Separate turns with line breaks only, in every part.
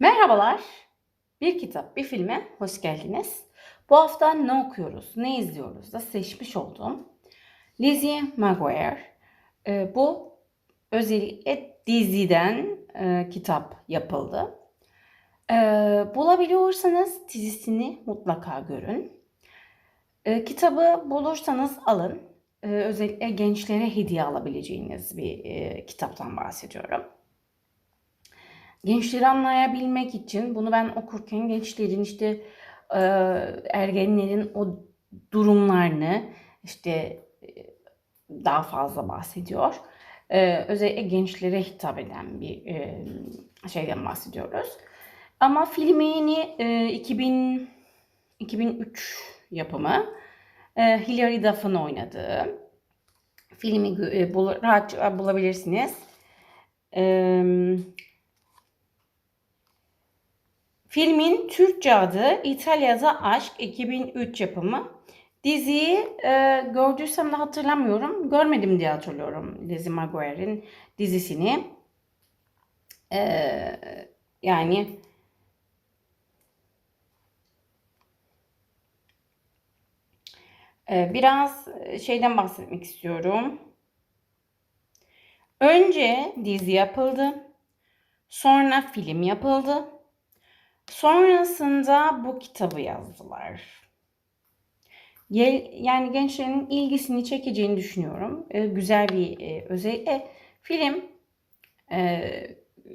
Merhabalar. Bir kitap, bir filme hoş geldiniz. Bu hafta ne okuyoruz, ne izliyoruz da seçmiş olduğum Lizzie McGuire. Ee, bu özellikle diziden e, kitap yapıldı. Ee, bulabiliyorsanız dizisini mutlaka görün. Ee, kitabı bulursanız alın. Ee, özellikle gençlere hediye alabileceğiniz bir e, kitaptan bahsediyorum. Gençleri anlayabilmek için bunu ben okurken gençlerin işte e, ergenlerin o durumlarını işte e, daha fazla bahsediyor. E, özellikle gençlere hitap eden bir e, şeyden bahsediyoruz. Ama filmini e, 2000 2003 yapımı e, Hilary Duff'ın oynadığı filmi e, rahatça bulabilirsiniz. Eee Filmin Türkçe adı İtalya'da Aşk 2003 yapımı. Diziyi e, gördüysem de hatırlamıyorum. Görmedim diye hatırlıyorum Lizzie McGuire'in dizisini. E, yani e, biraz şeyden bahsetmek istiyorum. Önce dizi yapıldı. Sonra film yapıldı. Sonrasında bu kitabı yazdılar. Yani gençlerin ilgisini çekeceğini düşünüyorum. Ee, güzel bir e, özellikle film e,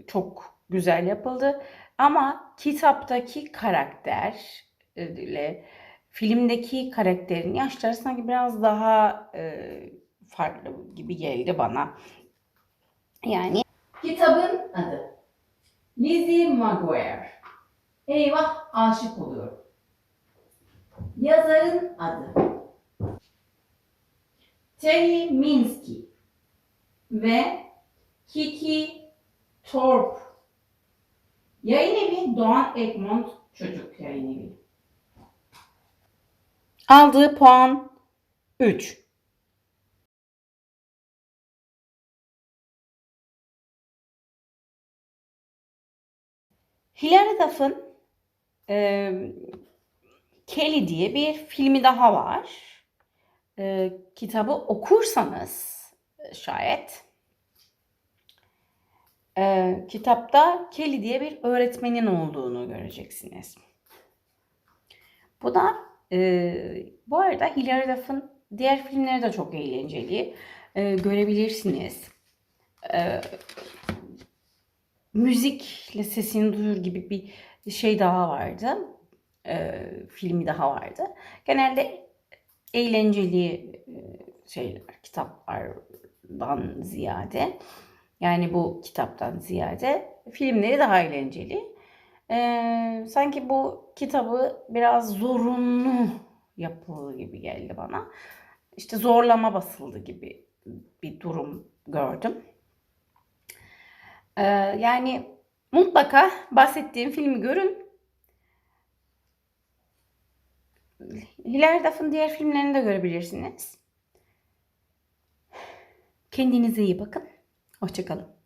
çok güzel yapıldı. Ama kitaptaki karakter e, filmdeki karakterin yaşları sanki biraz daha e, farklı gibi geldi bana. Yani kitabın adı Lizzie McGuire. Eyvah aşık oluyorum. Yazarın adı Terry Minsky ve Kiki Thorpe. Yayın evi Doğan Egmont Çocuk Yayın Evi. Aldığı puan 3. Hilary Duff'ın e, Kelly diye bir filmi daha var. E, kitabı okursanız şayet e, kitapta Kelly diye bir öğretmenin olduğunu göreceksiniz. Bu da e, bu arada Hilary Duff'ın diğer filmleri de çok eğlenceli. E, görebilirsiniz. E, müzikle sesini duyur gibi bir şey daha vardı. E, filmi daha vardı. Genelde eğlenceli e, şeyler, kitaplardan ziyade yani bu kitaptan ziyade filmleri daha eğlenceli. E, sanki bu kitabı biraz zorunlu yapıldı gibi geldi bana. İşte zorlama basıldı gibi bir durum gördüm. Ee, yani mutlaka bahsettiğim filmi görün. Hilal Duff'ın diğer filmlerini de görebilirsiniz. Kendinize iyi bakın. Hoşçakalın.